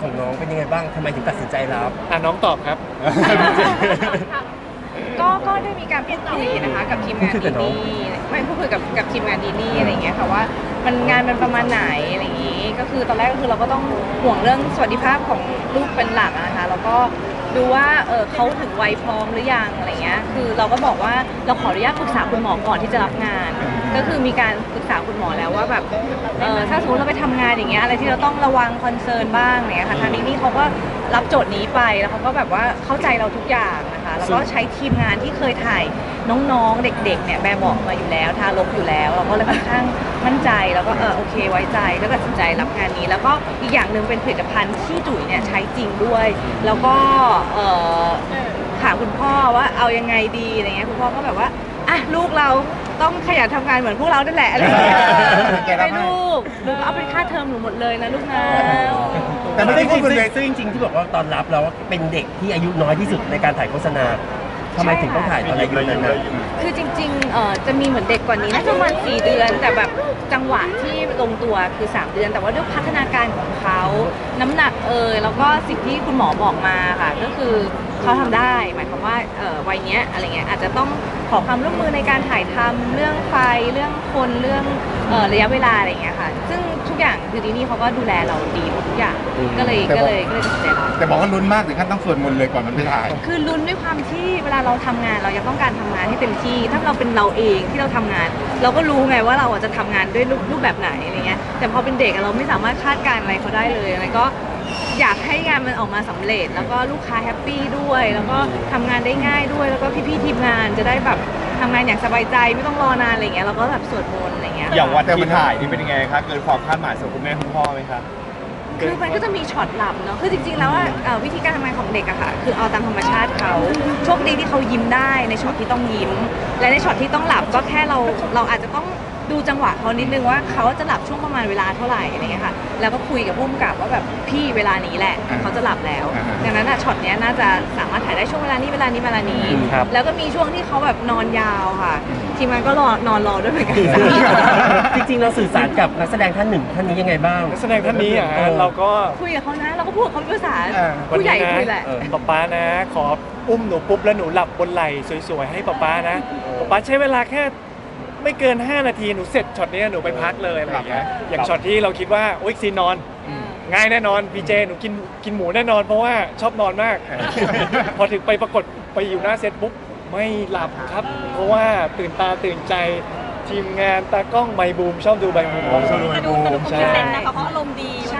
ของน้องเป็นยังไงบ้างทำไมถึงตัดสินใจรับอะน้องตอบครับ ก็ก็ได้มีการพูดคุยนะคะกับทีมงานพูดคุยกับน้ดีองนี่ไม่พูดคุยกับกับทีมงานดีนี่อะไรอย่างเงี้ยค่ะว่ามันงานมันประมาณไหนอะไรอย่างงี้ ก็คือตอนแรกก็คือเราก็ต้องห่วงเรื่องสวัสดิภาพของลูกเป็นหลักอะนะคะแล้วก็ดูว่าเออเขาถึงวัยพร้อมหรือยังอะไรเงี้ยคือเราก็บอกว่าเราขออนุญาตปรึกษาคุณหมอก่อนที่จะรับงาน ก็คือมีการปรึกษาคุณหมอแล้วว่าแบบเออถ้าสมมติเราไปทำงานอย่างเงี้ยอะไรที่เราต้องระวังคอนเซิร์นบ้างเนี่ยค่ะทางนี้นี่เขาก็รับโจทย์นี้ไปแล้วเขาก็แบบว่าเข้าใจเราทุกอย่างนะคะแล้วก็ใช้ทีมงานที่เคยถ่ายน้องๆ เด็กๆเนี่ยแบบบอกมาอยู่แล้วทารกอยู่แล้ว เราก็เลยค่อนข้างมั่นใจแล้วก็เออโอเคไว้ใจก็ตัดสินใจรับงานนี้ แล้วก็อีกอย่างหนึ่งเป็นผลิตภัณฑ์ที่จุ๋ยเนี่ยใช้จริงด้วย แล้วก็เออ ถามคุณพ่อว่าเอายังไงดีอะไรเงี้ยคุณพ่อก็แบบว่าอะลูกเรา ต้องขยันทำงานเหมือนพวกเรานั่นแหละอะไรอย่างเงี้ยแกรับไม่ให้ลูกลูกเอาเป็นค่าเทอมหนูหมดเลยนะลูกนะ แต่ไม่ได้พูดบนเวทีซึ่งจริงๆที่บอกว่าตอนรับแล้วเป็นเด็กที่อายุน้อยที่สุดในการถ่ายโฆษณาทำไมถึงต้องถ่ายตอนอายุนั้นนะคือจริงๆเอ่อจะมีเหมือนเด็กกว่านี้น่าจะประมาณ4เดือน แต่แบบจังหวะที่ลงตัวคือ 3 เดือน แต่ว่าด้วยพัฒนาการของเขา น้ำหนักเอยแล้วก็สิ่งที่คุณหมอบอกมาค่ะ ก็คือ เขาทำได้ หมายความว่าเอ่อวัยเนี้ยอะไรเงี้ยอาจจะต้องขอความร่วมมือในการถ่ายทำเรื่องไฟเรื่องคนเรื่องเอ่อระยะเวลาอะไรเงี้ยค่ะ ซึ่งทุกอย่างคือดีนี่เขาก็ดูแลเราดีหมดทุกอย่างอืมก็เลยแต่ก็บอกเลยก็เลยตัดสินใจรับแต่บอกว่าลุ้นมากถึงขั้นต้องสวดมนต์เลยก่อนมันไปถ่าย คือลุ้นด้วยความที่เวลาเราทำงานเรายังต้องการทำงานให้เต็มที่ ถ้าเราเป็นเราเองที่เราทำงาน เราก็รู้ไงว่าเราอะจะทำงานด้วยรูปรูปแบบไหนอะไรเงี้ยแต่พอเป็นเด็กอะเราไม่สามารถคาดการณ์อะไรเขาได้เลยอะไรก็ อยากให้งานมันออกมาสำเร็จ แล้วก็ลูกค้าแฮปปี้ด้วย แล้วก็ทำงานได้ง่ายด้วย แล้วก็พี่ๆทีมงานจะได้แบบทำงานอย่างสบายใจไม่ต้องรอนานอะไรเงี้ยเราก็แบบสวดมนต์อะไรเงี้ยอย่างวันแต่มัที่นถ่ายนี่เป็นยังไงคะเกินความคาดหมายสำหรับคุณแม่คุณพ่อไหมคะคือมันก็จะมีช็อตหลับเนาะคือจริง ๆ แล้วอะเอ่อวิธีการทำงานของเด็กอะค่ะ คือเอาตามธรรมชาติเขาโชคดีที่เขายิ้มได้ในช็อตที่ต้องยิ้ม และในช็อตที่ต้องหลับก็แค่เราเราอาจจะต้อง ดูจังหวะเขานิดนึงว่าเขาจะหลับช่วงประมาณเวลาเท่าไหร่อะไรเงี้ยค่ะ แล้วก็คุยกับผู้กำกับว่าแบบพี่เวลานี้แหละอ่าเขาจะหลับแล้ว อ่าฮะดังนั้นอะช็อตเนี้ยน่าจะสามารถถ่ายได้ช่วงเวลานี้เวลานี้เวลานี้ครับ แล้วก็มีช่วงที่เขาแบบนอนยาวค่ะ ทีมงานก็รอนอนรอด้วยเหมือนกัน จริงๆ เราสื่อสารกับนักแสดงท่านหนึ่งท่านนี้ยังไงบ้าง นักแสดงท่านนี้อะเออ เราก็คุยกับเขานะเราก็พูดกับเขาเป็นภาษาเออวันผู้ใหญ่นี้นะคุยแหละ เออ ป๊าป๊านะ ขออุ้มหนูปุ๊บแล้วหนูหลับบนไหล่สวยๆให้ป๊าป๊านะป๊าป๊าใช้เวลาแค่ ไม่เกิน 5 นาทีหนูเสร็จช็อตนี้หนูไปพักเลยอะไรอย่างเงี้ยอย่างช็อตที่เราคิดว่าโอ๊ยซีนนอน ง่ายแน่นอนพีเจหนูกินกินหมูแน่นอนเพราะว่าชอบนอนมาก พอถึงไปปรากฏไปอยู่หน้าเซตปุ๊บไม่หลับครับ เพราะว่าตื่นตาตื่นใจทีมงานตากล้องใบบูมชอบดูใบบูม ชอบดูใบบูม ใช่เต็มนะคะเขาอารมณ์ดีใช่วัน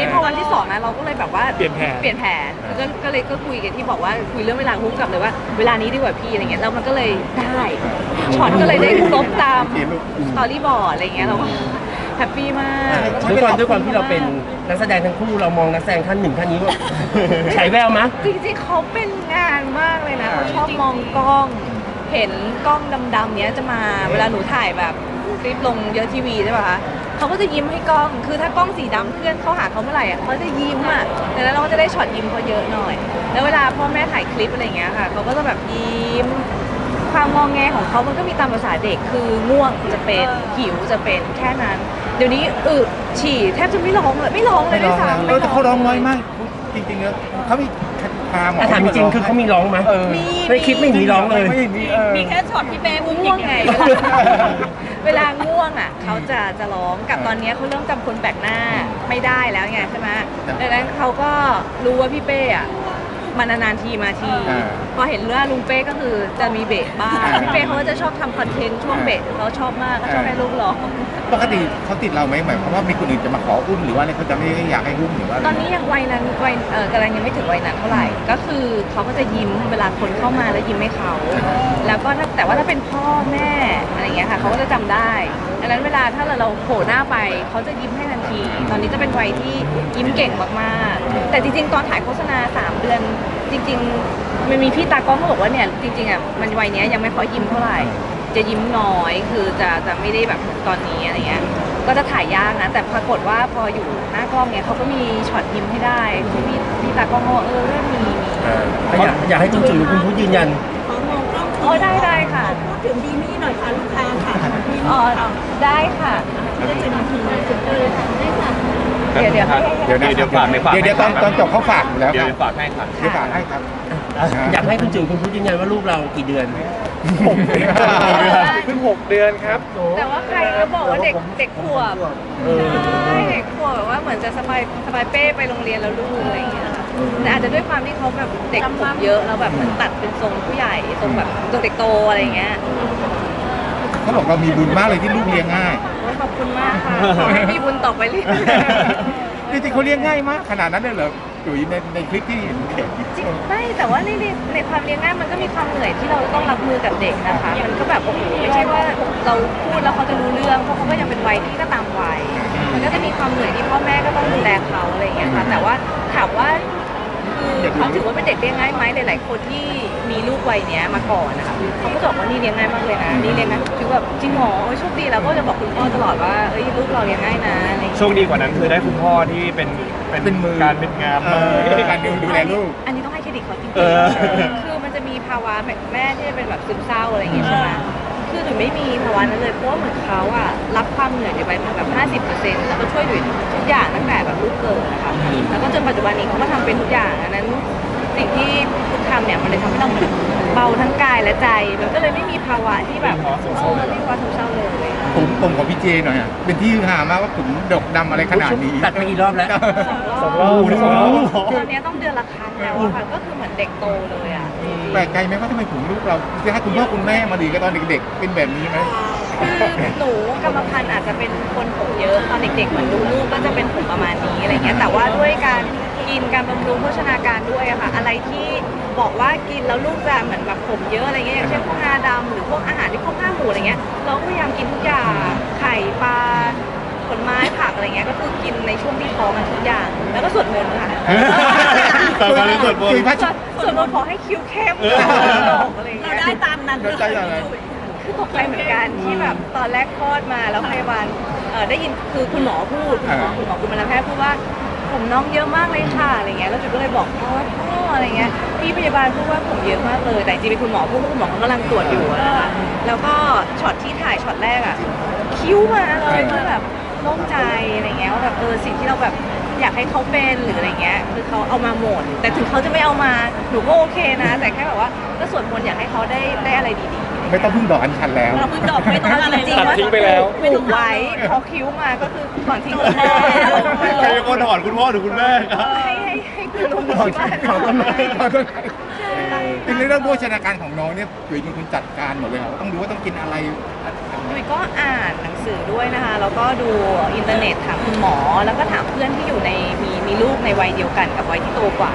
นี้นี่พอวันที่สองนะเราก็เลยแบบว่าเปลี่ยนแผนเปลี่ยนแผนคือก็ก็เลยก็คุยกันที่บอกว่าคุยเรื่องเวลาพุ่งกลับเลยว่าเวลานี้ดีกว่าพี่อะไรเงี้ยแล้วมันก็เลยได้ช็อตก็เลยได้ครบตามเขียนลูกสตอรี่บอร์ดอะไรเงี้ยเราก็แฮปปี้มากด้วยความด้วยความที่เราเป็นนักแสดงทั้งคู่เรามองนักแสดงท่านหนึ่งท่านนี้ว่าฉายแววมะจริงๆเขาเป็นงานมากเลยนะเขาชอบมองกล้อง เห็นกล้องดำๆเนี้ยจะมาเวลาหนูถ่ายแบบ คลิปลงเยอะทีวีใช่ป่ะคะเขาก็จะยิ้มให้กล้อง คือถ้ากล้องสีดำเคลื่อนเข้าหาเขาเมื่อไหร่อะเขาจะยิ้มอะดังนั้นเราก็จะได้ช็อตยิ้มเขาเยอะหน่อย แล้วเวลาพ่อแม่ถ่ายคลิปอะไรอย่างเงี้ยค่ะเขาก็จะแบบยิ้ม ความงองแงของเขามันก็มีตามภาษาเด็ก คือง่วงจะเป็นหิวจะเป็นแค่นั้น เดี๋ยวนี้อึฉี่แทบจะไม่ร้องเลยไม่ร้องเลยด้วยซ้ำเออแต่เขาร้องน้อยมากจริงๆแล้วเขามีพาหมอแต่ถามจริงๆคือเขามีร้องไหมเออมีในคลิปไม่มีร้องเลยไม่มีเออมีแค่ช็อตพี่เป้อุ้มง่วงไง เดียเวลาง่วงอะเขาจะจะร้องกับตอนเนี้ยเขาเริ่มจำคนแปลกหน้าไม่ได้แล้วไงใช่ไหมดังนั้นเขาก็รู้ว่าพี่เป้อะ มานานๆทีมาที อ่าพอเห็นเรื่องลุงเป้ก็คือจะมีเบะบ้างอ่าพี่เป้เขาก็จะชอบทำคอนเทนต์ช่วงเบะเขาชอบมากเขาชอบให้ลูกร้อง ปกติเขาติดเราไหมหมายความว่ามีคนอื่นจะมาขออุ้มหรือว่าอะไรเขาจะไม่อยากให้อุ้มหรือว่าะไรตอนนี้ยังวัยนั้นวัยเออกำลังยังไม่ถึงวัยนั้นเท่าไหร่ ก็คือเขาก็จะยิ้มเวลาคนเข้ามาแล้วยิ้มให้เขา แล้วก็ถ้าแต่ว่าถ้าเป็นพ่อแม่อะไรอย่างเงี้ยค่ะเขาก็จะจำได้ ดังนั้นเวลาถ้าเราโผล่หน้าไปเขาจะยิ้มให้ทันที ตอนนี้จะเป็นวัยที่ยิ้มเก่งมากๆ แต่จริง ๆ ตอนถ่ายโฆษณา 3 เดือน จริง ๆ มันมีพี่ตากล้องเขาบอกว่าเนี่ยจริงๆอะมันวัยเนี้ยยังไม่ค่อยยิ้มเท่าไหร่ จะยิ้มน้อยคือจะจะไม่ได้แบบตอนนี้อะไรเงี้ยก็จะถ่ายยากนะ แต่ปรากฏว่าพออยู่หน้ากล้องเนี่ยเขาก็มีช็อตยิ้มให้ได้พี่พี่ตากล้องเขาบอกเออเริ่มมีมีอยากอยากให้จุ๊จุ๋ยคุณพูดยืนยัน อมองกล้องโอ้ได้ได้ค่ะพูดถึงดีนี่หน่อยค่ะลูกค้าค่ะดีอ๋นี่อค่ะได้ค่ะจะจะมีทีมงานจุดเลยค่ะได้ค่ะ เดี๋ยวเดี๋ยวให้เดี๋ยวนะเดี๋ยวฝากเดี๋ยวฝากเดี๋ยวเดี๋ยวตอนตอนจบเขาฝากอยู่แล้วเดี๋คยวรับฝากให้ค่ะ เดี๋ยวฝากให้ครับอะอยากให้คุณจุ๋ยคุณพูดยืนยันว่าลูกเรากี่เดือนหกเดือนเพิ่งหกเดือนครับ แต่ว่าใครก็บอกว่าเด็กเด็กขวบเออใช่เด็กขวบแบบว่าเหมือนจะสบายสบายเป้ไปโรงเรียนแล้วลูกอะไรอย่างเงี้ยค่ะ แต่อาจจะด้วยความที่เขาแบบเด็กผมเยอะแล้วแบบเหมือนตัดเป็นทรงผู้ใหญ่ทรงแบบทรงเด็กโตอะไรอย่างเงี้ยเขาบอกเรามีบุญมากเลยที่ลูกเลี้ยงง่ายโอ้ยขอบคุณมากค่ะขอให้มีบุญต่อไปเรื่อยจริงๆเขาเลี้ยงง่ายมากขนาดนั้นเลยเหรอจุ๋ยในในคลิปที่เห็นเด็กจริงไม่แต่ว่าในในในความเลี้ยงง่ายมันก็มีความเหนื่อยที่เราต้องรับมือกับเด็กนะคะ มันก็แบบโอ้โหไม่ใช่ว่าเราพูดแล้วเขาจะรู้เรื่องเพราะเขาก็ยังเป็นวัยที่ก็ตามวัยมันก็จะมีความเหนื่อยที่พ่อแม่ก็ต้องดูแลเขาอะไรอย่างเงี้ยค่ะแต่ว่าถามว่าคือเขาถือว่าเป็นเด็กเลี้ยงง่ายไหมหลายๆคนที่มีลูกวัยเนี้ยมาก่อนนะคะเขาก็จะบอกว่านี่เลี้ยงง่ายมากเลยนะนี่เลี้ยงง่ายคือแบบจริงเหรอโอ้ยโชคดีแล้วก็จะบอกคุณพ่อตลอดว่าเอ้ยลูกเราเลี้ยงง่ายนะอะไรอย่างโชเงี้ยคดีกว่านั้นคือได้คุณพ่อที่เป็นเป็นเป็นมือ การเป็นงามเออการดูดูแลลูก อันนี้ต้องให้เครดิตเขาจริงเออ ๆคือมันจะมีภาวะแบบแม่ที่จะเป็นแบบซึมเศร้าอะไรอย่างเงี้ยใช่ไหม คือจุ๋ยไม่มีภาวะนั้นเลยเพราะว่าเหมือนเขาอะรับความเหนื่อยจุ๋ยไปแบบ 50%แล้วก็ช่วยจุ๋ยทุกอย่างตั้งแต่แบบลูกเกิดนะคะแล้วก็จนปัจจุบันนี้เขาก็ทำเป็นทุกอย่างอันนั้นสิ่งที่คุณทำเนี่ยมันเลยทำให้เราเหมือน เบาทั้งกายและใจ มันก็เลยไม่มีภาวะที่แบบเออไม่มีภาวะซึมเศร้าเลย ผมผมของพี่เจหน่อยอะ เป็นที่ฮือฮามากว่าผมดกดำอะไรขนาดนี้ ตัดไปกี่รอบแล้ว สองรอบสองรอบ ตอนเนี้ยต้องเดือนละครั้งแล้วอะค่ะก็คือเหมือนเด็กโตเลยอะแปลกใจไหมว่าทำไมผมลูกเราจะให้คุณพ่อคุณแม่มาดีกันตอนเด็ก ๆ เป็นแบบนี้ไหม คือหนูกรรมพันธุ์อาจจะเป็นคนผมเยอะตอนเด็กๆเหมือนดูลูกก็จะเป็นผมประมาณนี้อะไรเงี้ยแต่ว่าด้วยการ กินการบำรุงโภชนาการด้วยอะค่ะ อะไรที่บอกว่ากินแล้วลูกจะเหมือนแบบผมเยอะอะไรเงี้ยอย่างเช่นพวกงาดำหรือพวกอาหารที่พวกห้าหมูอะไรเงี้ยเราก็พยายามกินทุกอย่างไข่ปลาผลไม้ผักอะไรเงี้ยก็คือกินในช่วงที่ท้องกันทุกอย่าง แล้วก็สวดมนต์ค่ะตอนนั้นสวดมนต์จุ๋ยพระสวดสวดมนต์ขอให้คิ้วเข้มอะไรเงี้ยเราได้ตามนั้นเราใจอะไรคือตกใจเหมือนกันที่แบบตอนแรกคลอดมาแล้วพยาบาลเอ่อได้ยินคือคุณหมอพูดคุณหมออ่าคุณหมอกุมารแพทย์พูดว่า ผมน้องเยอะมากเลยค่ะอะไรเงี้ยแล้วจุ๊ก็เลยบอกพ่อพ่ออะไรเงี้ยพี่พยาบาลพูดว่าผมเยอะมากเลย แต่จริงๆเป็นคุณหมอพูดเพราคุณหมอเขากำลังตรวจอยู่อะนะคะแล้วก็ช็อตที่ถ่ายช็อตแรกอะคิ้วมาเลยคือแบบโล่งใจอะไรเงี้ยว่าแบบเออสิ่งที่เราแบบอยากให้เขาเป็นหรืออะไรเงี้ยคือเขาเอามาหมด แต่ถึงเขาจะไม่เอามาหนูก็โอเคนะ แต่แค่แบบว่าก็ส่วนมนต์อยากให้เขาได้ได้อะไรดีๆ ไม่ต้องพึ่งดอกอัญชันแล้ว เราเพิ่งดอกไม่ต้องอะไรจริงตัดว่าทิ้งไปแล้วปลูกไว้พอคิ้วมาก็คือก่อนทิ้งคุณแม่ใครเป็นคนถอนคุณพ่อหรือคุณแม่ครับให้ให้ให้คุณลุงที่บ้านขอต้นไม้จริงๆเรื่องโภชนาการของน้องเนี่ยจุ๋ยเป็นคนจัดการหมดเลยครับต้องดูว่าต้องกินอะไรดุยก็อ่านหนังสือด้วยนะคะแล้วก็ดูอินเทอร์เน็ตถามคุณหมอ แล้วก็ถามเพื่อนที่อยู่ในมีมีลูกในวัยเดียวกันกับวัยที่โตกว่า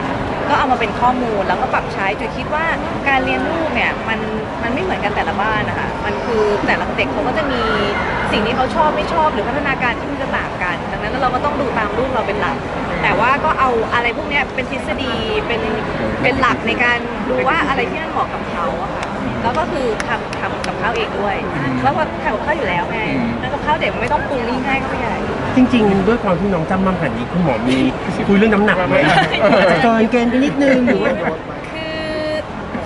ก็เอามาเป็นข้อมูลแล้วก็ปรับใช้จุยคิดว่าการเลี้ยงลูกเนี่ยมันมันไม่เหมือนกันแต่ละบ้านนะคะมันคือแต่ละเด็กเขาก็จะมีสิ่งที่เขาชอบไม่ชอบหรือพัฒนาการที่มันจะต่างกัน ดังนั้นเราก็ต้องดูตามลูกเราเป็นหลัก แต่ว่าก็เอาอะไรพวกเนี้ยเป็นทฤษฎีเป็นเป็นหลักในการดูว่าอะไรที่มันเหมาะกับเขาอะค่ะ แล้วก็คือทำทำกับข้าวเองด้วยแล้วก็ทำกับข้าวอยู่แล้วไงแล้วกับข้าวเด็กมันไม่ต้องปรุงนี่ง่ายก็ไม่ใหญ่จริงๆด้วยความที่น้องจำมั่มขนาดนี้คุณหมอมีคุยเรื่องน้ำหนักไหมอาจจะเกินเกณฑ์ไปนิดนึงหรือว่าคือ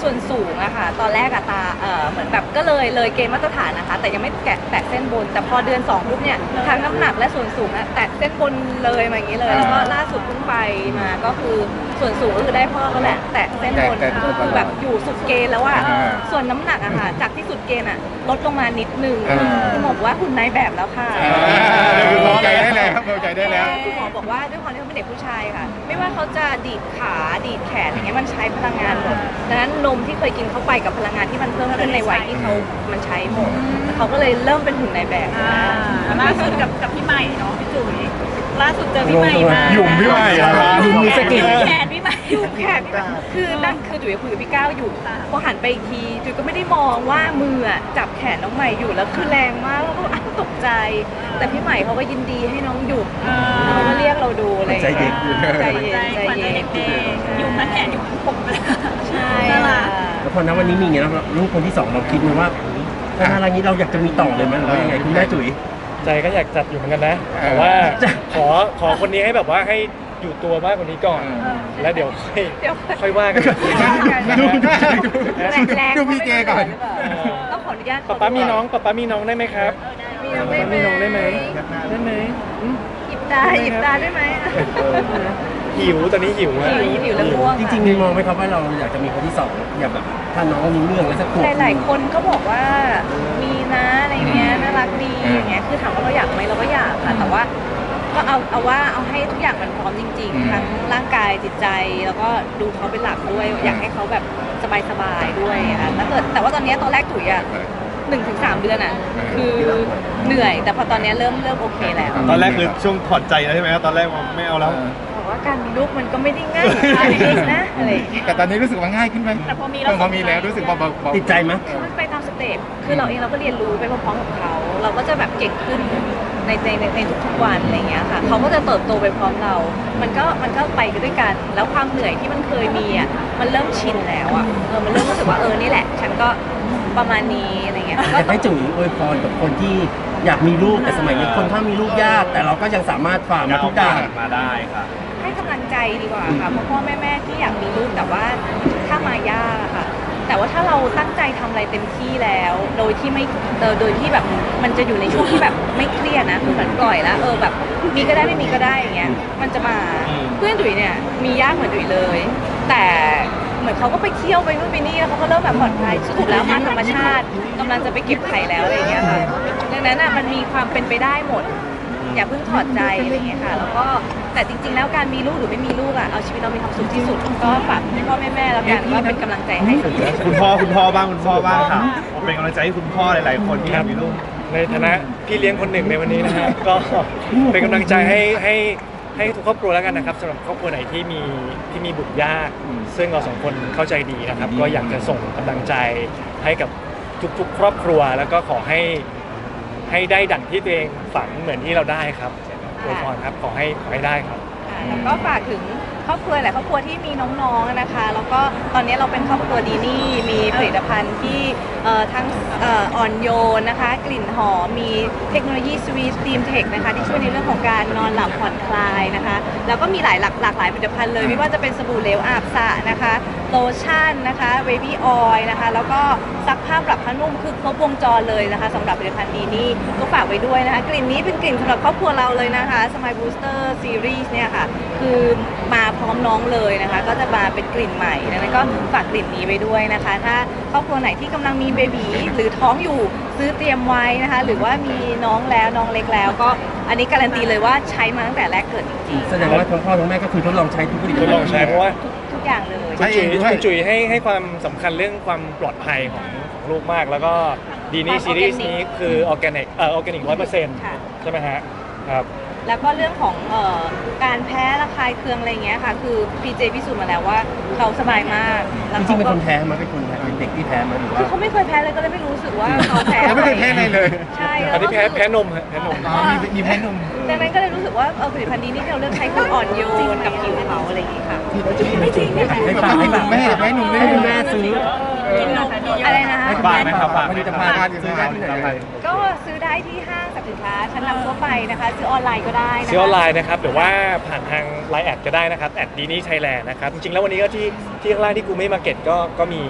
ส่วนสูงอะค่ะ ตอนแรกอะตา เออเหมือนแบบก็เลยเลยเกณฑ์มาตรฐานนะคะ แต่ยังไม่แกะแตะเส้นบน แต่พอเดือนสองปุ๊บเนี่ย ทั้งน้ำหนักและส่วนสูงอะแตะเส้นบนเลยมาอย่างนี้เลย แล้วก็ล่าสุดเพิ่งไปมาก็คือ ส่วนสูงก็คือได้พ่อก็แหละ แตะเส้นบนแตะแตะก็คือแบบอยู่สุดเกณฑ์แล้วอะอ่าส่วนน้ำหนักอะค่ะจากที่สุดเกณฑ์อะลดลงมานิดนึงอ่า คุณหมอบอกว่าคุณนายแบบแล้วค่ะเบาใจได้แล้วเบาใจได้แล้ว คุณหมอบอกว่าด้วยความที่เขาเป็นเด็กผู้ชายค่ะ ไม่ว่าเขาจะดีดขาดีดแขนอย่างเงี้ยมันใช้พลังงานหมดดังนั้นนมที่เคยกินเข้าไปกับพลังงานที่มันเพิ่มขึ้นในวัยที่เขามันใช้หมดแล้วเขาก็เลยเริ่มเป็นหุ่นในแบบ อ่าล่าสุดกับกับพี่ใหม่เนาะพี่จุ๋ย ล่าสุดเจอพี่ใหม่มาหยุ่มพี่ใหม่เหรอหยุ่มมือสะกิด แขนพี่ใหม่แขนคือนั่นคือจุ๋ยคุยกับพี่ก้าวอยู่พอหันไปอีกทีจุ๋ยก็ไม่ได้มองว่ามืออะจับแขนน้องใหม่อยู่แล้วคือแรงมากแล้วก็อ้าวตกใจ แต่พี่ใหม่เขาก็ยินดีให้น้องหยุดแล้วเขาก็เรียกเราดูอะไรอย่างใจเย็เงี้นยใจเย็นใจใจขวัญเย็นเด็กๆอยู่ทั้งแขนอยู่ทั้งผมไปเลยใช่น่ารักค่ะแล้วพอณวันนี้มีอย่างเงี้ยแล้วลูกคนที่สองเราคิดไหมว่าถ้าอะไรนี้เราอยากจะมีต่อเลยไหมหรือว่ายังไงคุณแม่จุ๋ย ใจก็อยากจัดอยู่เหมือนกันนะเออแต่ว่าขอขอคนนี้ให้แบบว่าให้อยู่ตัวมากกว่านี้ก่อน แล้วเดี๋ยวค่อยเดี๋ยวค่อยว่ากันดูดูแรงๆดูพี่เจก่อน ต้องขออนุญาตป๊าป๊ามีน้องป๊าป๊ามีน้องได้ไหมครับมีน้องได้ไหมมีน้องได้ไหมได้ไหมอืมหยิบตาหยิบตาได้ไหม หิวตอนนี้หิวอะหิวหิวแล้วง่วงจริงๆมีมองไหมครับว่าเราอยากจะมีคนที่สองอยากแบบถ้าน้องรู้เรื่องแล้วสักขวบหลาย ๆ คนก็บอกว่ามีนะอะไรเงี้ยน่ารักดีอย่างเงี้ยคือถามว่าเราอยากไหมเราก็อยากค่ะแต่ว่าก็เอาเอาว่าเอาให้ทุกอย่างมันพร้อมจริง ๆ ทั้งร่างกายจิตใจแล้วก็ดูเขาเป็นหลักด้วย อยากให้เขาแบบสบายๆด้วยค่ะถ้าเกิดแต่ว่าตอนเนี้ยตอนแรกถุยอะหนึ่งถึงสามเดือนอะ คือเหนื่อย แต่พอตอนเนี้ยเริ่มเริ่มโอเคแล้ว ตอนแรกคือช่วงถอดใจแล้วใช่ไหมครับตอนแรกว่าไม่เอาแล้วบอ กว่าการมีลูกมันก็ไม่ได้ง่ายอย่างที่นะอะไรอย่างเงี้ย แต่ตอนนี้รู้สึกว่าง่ายขึ้นไหมแต่พอมีแล้ว พอมีแล้วรู้สึกว่าเบาๆติดใจไหมมันไปตามสเต็ปคือเราเองเราก็เรียนรู้ไปพร้อมๆกับเขา เราก็จะแบบเก่งขึ้นในในในในทุกๆวันอะไรเงี้ยค่ะ เขาก็จะเติบโตไปพร้อมเรา มันก็มันก็ไปด้วยกัน แล้วความเหนื่อยที่มันเคยมีอะ มันเริ่มชินแล้วอะ เออ มันเริ่มรู้สึกว่าเออ นี่แหละ ฉันก็ประมาณนี้อะไรเงี้ยอยากให้จุ๋ยอวยพรกับคนที่อยากมีลูกแต่สมัยนี้คนถ้ามีลูกยาก แต่เราก็ยังสามารถฝ่ามาทุกด่าน มาได้ครับให้กำลั งใจดีกว่าค่ะพ่อพ่อแม่แม่ที่อยากมีลูกแต่ว่าถ้ามายากอะค่ะ แต่ว่าถ้าเราตั้งใจทำอะไรเต็มที่แล้ว โดยที่ไม่เออโดยที่แบบมันจะอยู่ในช่วงที่แบบไม่เครียดนะคือเหมือนปล่อยแล้วเออแบบมีก็ได้ไม่มีก็ได้อย่างเงี้ยมันจะมาอืมเพื่อนดุยเนี่ยมียากเหมือนดุยเลย แต่เหมือนเขาก็ไปเที่ยวไปนู่นไปนี่แล้วเขาก็เริ่มแบบปลอดภัยสรุปแล้วมาธรรมชาติกำลังจะไปเก็บไข่แล้วอะไรอย่างเงี้ยค่ะดังนั้นอะมันมีความเป็นไปได้หมด อย่าเพิ่งถอดใจอะไรอย่างเงี้ยค่ะ แล้วก็แต่จริง ๆ แล้วการมีลูกหรือไม่มีลูกอะเอาชีวิตเรามีความสุขที่สุด ก็ฝากพ่อแม่แม่แล้วกันว่าเป็นกำลังใจให้เสมอ คุณพ่อคุณพ่อบ้างคุณพ่อบ้างครับเป็นกำลังใจให้คุณพ่อหลาย ๆ คนที่อยากมีลูก ในฐานะพี่เลี้ยงคนหนึ่งในวันนี้นะฮะ ก็เป็นกำลังใจให้ให้ให้ทุกครอบครัวแล้วกันนะครับสำหรับครอบครัวไหนที่มีที่มีบุตรยาก ซึ่งเราสองคนเข้าใจดีนะครับ ก็อยากจะส่งกำลังใจให้กับทุกๆ ครอบครัวแล้วก็ขอให้ ให้ได้ดั่งที่ตัวเองฝันเหมือนที่เราได้ครับอวยพรครับขอให้ขอให้ได้ครับค่ะแล้วก็ฝากถึงครอบครัวหลายครอบครัวที่มีน้องๆนะคะ แล้วก็ตอนนี้เราเป็นครอบครัวดีนี่มีผลิตภัณฑ์ที่เอ่อทั้งเอ่ออ่อนโยนนะคะ กลิ่นหอมมีเทคโนโลยีสวีทดีมเทคนะคะที่ช่วยในเรื่องของการนอนหลับผ่อนคลายนะคะ แล้วก็มีหลายหลากหลากหลายผลิตภัณฑ์เลย ไม่ว่าจะเป็นสบู่เหลวอาบสระนะคะ โลชั่นนะคะเบบี้ออยล์นะคะ แล้วก็ซักผ้าปรับผ้านุ่มคือครบวงจรเลยนะคะสำหรับผลิตภัณฑ์ดีนี่ก็ฝากไว้ด้วยนะคะ กลิ่นนี้เป็นกลิ่นสำหรับครอบครัวเราเลยนะคะสมัยบูสเตอร์ซีรีส์เนี่ยค่ะ คือมาพร้อมน้องเลยนะคะ ก็จะมาเป็นกลิ่นใหม่ดังนั้นก็ฝากกลิ่นนี้ไว้ด้วยนะคะ ถ้าครอบครัวไหนที่กำลังมีเบบีหรือท้องอยู่ซื้อเตรียมไว้นะคะ หรือว่ามีน้องแล้วน้องเล็กแล้วก็อันนี้การันตีเลยว่าใช้มาตั้งแต่แรกเกิดจริงแสดงว่าทั้งพ่อทั้งแม่ก็คือทดลองใช้ทุกผลิตทดภัณฑ์ลองใช้เพราะว่าๆทุ กทุกอย่างเลย ใช่จุ๋ยเองด้วยคุณจุ๋ยให้ให้ความสำคัญเรื่องความปลอดภัยของของลูกมาก แล้วก็ดีนี่ซีรีส์นี้คือออร์แกนิกเอ่อออร์แกนิกร้อยเปอร์เซ็นต์ค่ะ ใช่ไหมฮะครับ แล้วก็เรื่องของเอ่อการแพ้ระคายเคืองอะไรอย่างเงี้ยค่ะ คือพีเจพิสูจน์มาแล้วว่า เขาสบายมากแล้วจริเขางๆเป็นก็คนแพ้มาเป็นคนแพ้เป็นเด็กที่แพ้มาหรือคือว่าเขาไม่เคยแพ้เลยก็เลยไม่รู้สึกว่าเขาแพ้เขาไม่เคยแพ้อะไรเลยใช่อันนี้แพ้แพ้นมฮะแพ้นม อ๋อมีมีแพ้นมดังนั้นก็เลยรู้สึกว่าเออผลิตภัณฑ์นี้ที่เราเลือกใช้คืออ่อนโยนกับผิวเขาอะไรอย่างงี้ค่ะ ไม่จริงไม่จริงให้ฝากให้ฝากแม่แม่หนุ่มแม่ให้คุณแม่ซื้อกินนม อะไรนะคะให้คุณฝากแม่ไหมครับฝากผลิตภัณฑ์ซื้อได้ที่ไหนก็ซื้อได้ที่ห้างสรรพสินค้าชั้นนำทั่วไปนะคะ ซื้อออนไลน์ก็ได้นะคะซื้อออนไลน์นะครับหรือว่าผ่านทางไลน์แอดก็ได้นะครับแอดดีนี่ไทยแลนด์นะครับจริงๆแล้ววันนี้ก็ที่ที่ข้างล่างที่กูไม่มาเก็ตก็ก็มี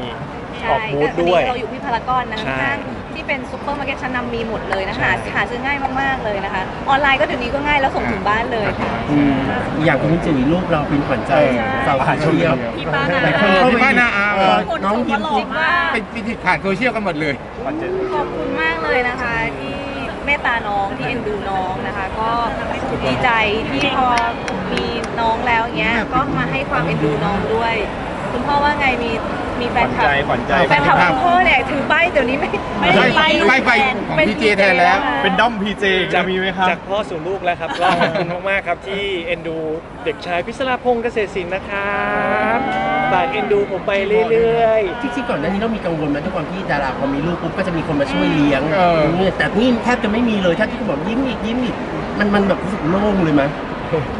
อใช่อกบูธด้วยก็เราอยู่ที่พารากอนนะใช่ห้าง ที่เป็นซุปเปอร์มาร์เก็ตชั้นนำมีหมดเลยนะคะ หาหาซื้อง่ายมากๆเลยนะคะ ออนไลน์ก็เดี๋ยวนี้ก็ง่ายแล้วส่งถึงบ้านเลยค่ะ อืมอีกอย่างคุณจุ๋ยลูกเราเป็นขวัญใจสาวโซเชียลพี่ป้านาหลายคนเข้าไปพี่ป้านาอาเออน้องพิมพ์หล่อมาก เป็นปีที่ผ่านโซเชียลกันหมดเลย ขอบคุณมากเลยนะคะที่เมตตาน้องที่เอ็นดูน้องนะคะ ก็ดีใจที่พอมีน้องแล้วเงี้ยก็มาให้ความเอ็นดูน้องด้วย คุณพ่อว่าไงมี มีแฟนคลับขวัญใจ แฟนคลับคุณพ่อเนี่ยถือป้ายเดี๋ยวนี้ไม่ไม่ไม่ไปลูกไม่ไปแทน ของพีเจแทนแล้ว เป็นด้อมพีเจจะมีไหมครับ จากพ่อสู่ลูกแล้วครับก็ขอบคุณมากๆครับที่เอ็นดูเด็กชายพิศราพงษ์เกษตรศิลป์นะครับฝากเอ็นดูผมไปเรื่อยๆจริงๆก่อนหน้านี้เรามีกังวลไหมทุกความที่ดาราพอมีลูกปุ๊บก็จะมีคนมาช่วยเลี้ยงเออเนี่ยแต่นี่แทบจะไม่มีเลยแทบที่เขาบอกยิ้มอีกยิ้มอีกมันมันแบบรู้สึกโล่งเลยไหม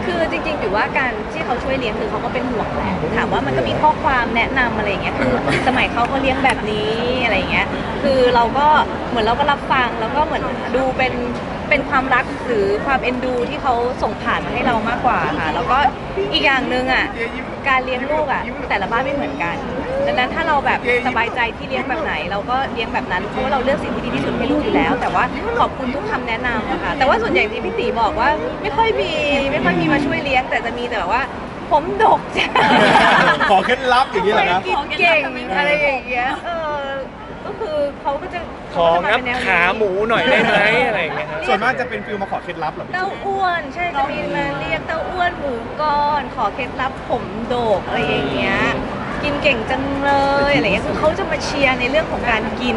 คือจริงๆถือว่าการที่เขาช่วยเลี้ยงคือเขาก็เป็นห่วงแหละถามว่ามันก็มีข้อความแนะนำอะไรอย่างเงี้ยคือสมัยเขาก็เลี้ยงแบบนี้อะไรอย่างเงี้ยคือเราก็เหมือนเราก็รับฟังแล้วก็เหมือนดูเป็นเป็นความรักหรือความเอ็นดูที่เขาส่งผ่านมาให้เรามากกว่าค่ะแล้วก็อีกอย่างหนึ่งอะการเลี้ยงลูกอะแต่ละบ้านไม่เหมือนกัน แบบสบายใจที่เลี้ยงแบบไหน เราก็เลี้ยงแบบนั้นเพราะว่าเราเลือกสิ่งที่ดีที่สุดให้ลูกอยู่แล้ว แต่ว่าขอบคุณทุกคำแนะนำนะคะแต่ว่าส่วนใหญ่ที่พี่ตีบอกว่าไม่ค่อยมีไม่ค่อยมีมาช่วยเลี้ยง แต่จะมีแต่แบบว่า ผมดกจ้ะขอเคล็ดลับอย่างนี้เหรอครับ กินเก่งอะไรอย่างเงี้ยเออก็คือเขาก็จะขอเขาก็จะงับเป็นแนวนี้ขาหมูหน่อยได้ไหมอะไรอย่างเงี้ยครับส่วนมากจะเป็นฟิลมาขอเคล็ดลับเหรอพี่เต้าจุ๋ยอ้วนใช่จะมีมาเรียกเต้าอ้วนหมูก้อน ขอเคล็ดลับผมโดกอะไรอย่างเงี้ย กินเก่งจังเลยอะไรเงี้ยคือเขาจะมาเชียร์ในเรื่องของการกิน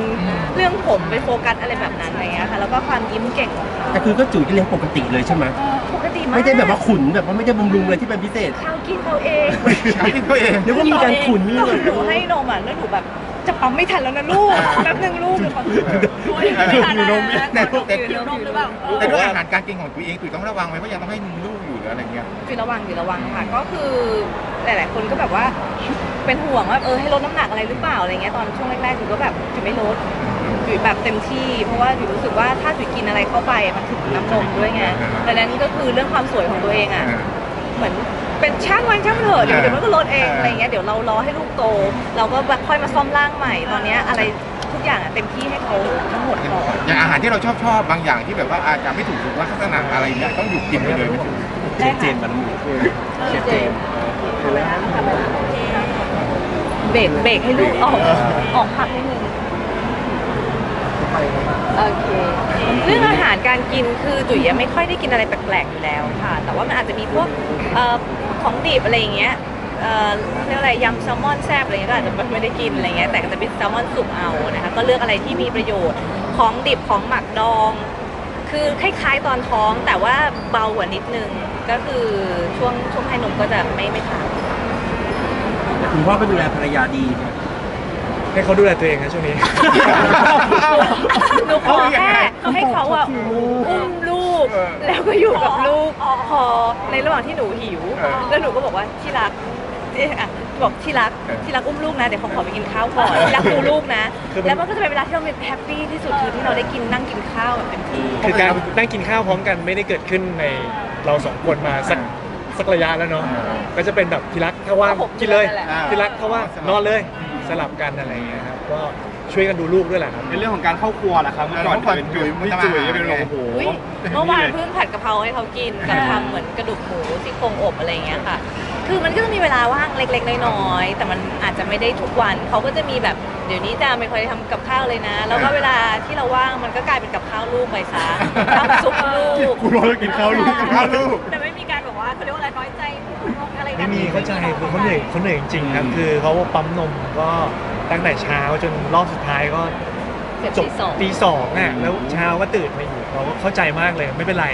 เรื่องผมไปโฟกัสอะไรแบบนั้นอะไรเงี้ยค่ะแล้วก็ความยิ้มเก่งของเขาแต่คือก็จุ๋ยก็เลี้ยงปกติเลยใช่ไหมปกติมากไม่ได้แบบว่าขุนแบบว่าไม่ได้บำรุงเลยที่เป็นพิเศษเขากินเขาเองใช้ตัวเองหรือว่ามีการขุนมีหนูเลยหนูให้นมอะแล้วหนูแบบจะปั๊มไม่ทันแล้วนะลูกแป๊บนึงลูกหนูปั๊มไม่ทันนะแต่กดอยู่นมหรือเปล่าเออแต่ด้วยอาหารการกินของตัวเองตัวต้องระวังไว้เพราะยังต้องให้นมลูกอยู่หรืออะไรเงี้ยอยู่ระวังอยู่ระวังค่ะก็คือ หลาย ๆ คนก็แบบว่าเป็นห่วงว่าเออให้ลดน้ำหนักอะไรหรือเปล่าอะไรเงี้ยตอนช่วงแรกๆจุ๋ยก็แบบจุ๋ยไม่ลดจุ๋ยแบบเต็มที่ เพราะว่าจุ๋ยรู้สึกว่าถ้าจุ๋ยกินอะไรเข้าไปมันถึงน้ำนมด้วยไงดังนั้นก็คือเรื่องความสวยของตัวเองอะเหมือนเป็นช่างมันช่างมันเถอะเดี๋ยวเดี๋ยวมันก็ลดเองอะไรเงี้ยเดี๋ยวเรารอให้ลูกโต เราก็แบบค่อยมาซ่อมร่างใหม่ตอนเนี้ยอะไรทุกอย่างอะเต็มที่ให้เขาทั้งหมดก่อนอย่างอาหารที่เราชอบชอบบางอย่างที่แบบว่าอาจจะไม่ถูกสุขลักษณะอะไรเงี้ยต้องหยุดกินไปเลยไม่ถูกเจนเจนมันมีเชฟเจมส์ เบรกเบรกให้ลูกออกออกพักนิดนึงโอเคเรื่องอาหารการกินคือจุ๋ยยังไม่ค่อยได้กินอะไรแปลกๆอยู่แล้วค่ะ แต่ว่ามันอาจจะมีพวกของดิบอะไรอย่างเงี้ยเอ่อเรียกอะไรยำแซลมอนแซ่บอะไรเงี้ยก็อาจจะไม่ได้กินอะไรเงี้ยแต่ก็จะเป็นแซลมอนสุกเอานะคะก็เลือกอะไรที่มีประโยชน์ของดิบของหมักดอง คือคล้ายๆตอนท้องแต่ว่าเบากว่านิดนึง ก็คือช่วงช่วงให้นมก็จะไม่ไม่ทานคุณพ่อก็ดูแลภรรยาดีให้เขาดูแลตัวเองนะช่วงนี้ หนูขอแค่ให้เขาอะอุ้มลูกเออแล้วก็อยู่กับลูกพอในระหว่างที่หนูหิวเออแล้วหนูก็บอกว่าที่รักเอ๊ะอะบอกที่รักเออที่รักอุ้มลูกนะเดี๋ยวผมขอไปกินข้าวก่อนที่รักดูลูกนะ คือมัน แล้วมันก็จะเป็นเวลาที่เราแฮปปี้ที่สุดคือที่เราได้กินนั่งกินข้าวแบบเต็มที่ คือการนั่งกินข้าวพร้อมกันไม่ได้เกิดขึ้นใน เราสองคนมาสักสักระยะแล้วเนาะก็จะเป็นแบบที่รักถ้าว่างก็หกกินเลยเดือนนั่นแหละ ที่รักถ้าว่างนอนเลยสลับกันอะไรอย่างเงี้ยครับก็ช่วยกันดูลูกด้วยแหละครับ ในเรื่องของการเข้าครัวล่ะครับเมื่อก่อนจะเป็นจุ๋ยพี่จุ๋ยจะเป็นโอ้โหอุ๊ยเมื่อวานเพิ่งผัดกะเพราให้เขากินกับทำเหมือนกระดูกหมูซี่โครงอบอะไรอย่างเงี้ยค่ะ คือมันก็จะมีเวลาว่างเล็ก ๆ น้อยๆแต่มันอาจจะไม่ได้ทุกวันเขาก็จะมีแบบเดี๋ยวนี้จะไม่ค่อยทำกับข้าวเลยนะ แล้วก็เวลาที่เราว่างมันก็กลายเป็นกับข้าวลูกไปซะทำซุปลูกกูรอกินข้าวลูกข้าวลูก แต่ไม่มีการแบบว่าเขาเรียกว่าอะไรน้อยใจอะไรกันไม่มีเข้าใจคือเขาเหนื่อยเขาเหนื่อยจริงๆครับ คือเขาปั๊มนมก็ตั้งแต่เช้าจนรอบสุดท้ายก็เสร็จจตีบสองตีสองอะแล้วเช้าก็ตื่นมาอยู่เราก็เข้าใจมากเลยไม่เป็นไร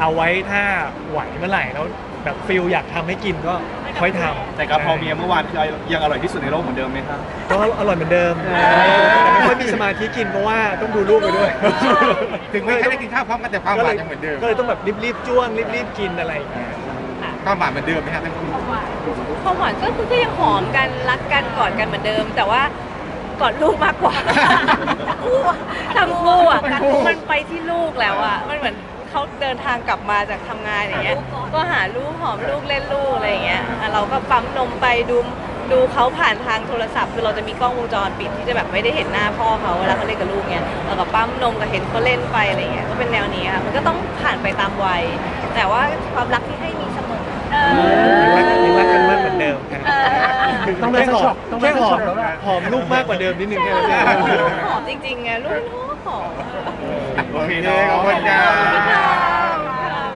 เอาไว้ถ้าไหวเมื่อไหร่แล้ว แบบฟิลอยากทำให้กินก็ค่อยทำแต่กะเพราเมียเมื่อวานคือยังอร่อยที่สุดในโลกเหมือนเดิมไหมครับ ก็อร่อยเหมือนเดิมแต่ไม่ค่อยมีสมาธิกินเพราะว่าต้องดูลูกไปด้วย ถึงไม่ได้กินข้าวพร้อมกันแต่ความหวานยังเหมือนเดิมก็เลยต้องแบบรีบๆจ้วงรีบๆกินอะไรอย่างเงี้ยความหวานเหมือนเดิมไหมฮะทั้งคู่ความหวานก็คือก็ยังหอมกันรักกันกอดกันเหมือนเดิม แต่ว่ากอดลูกมากกว่าทั้งคู่อะมันไปที่ลูกแล้วอะมันเหมือนเขาเดินทางกลับมาจากทำงานอย่างเงี้ย ก็หาลูกหอมลูกเล่นลูกอะไรอย่างเงี้ยอะเราก็ปั๊มนมไปดูดูเขาผ่านทางโทรศัพท์คือเราจะมีกล้องวงจรปิดที่จะแบบไม่ได้เห็นหน้าพ่อเขาเวลาเขาเล่นกับลูกเงี้ยเราก็ปั๊มนมก็เห็นเขาเล่นไปอะไรเงี้ยก็เป็นแนวนี้ค่ะมันก็ต้องผ่านไปตามวัย แต่ว่าความรักที่ให้มีเสมอ ยังรักรักกันมากเหมือนเดิมครับต้องได้แค่สักหช็อมต้องได้แค่สักหอช็อมตแล้วล่ะ หอมลูกมากกว่าเดิมนิดนึงแค่นั้นเองหอมจริงๆไงลูกหอม โอเคโอเคเนาะขอบคุณครัขอบคุณค่ะ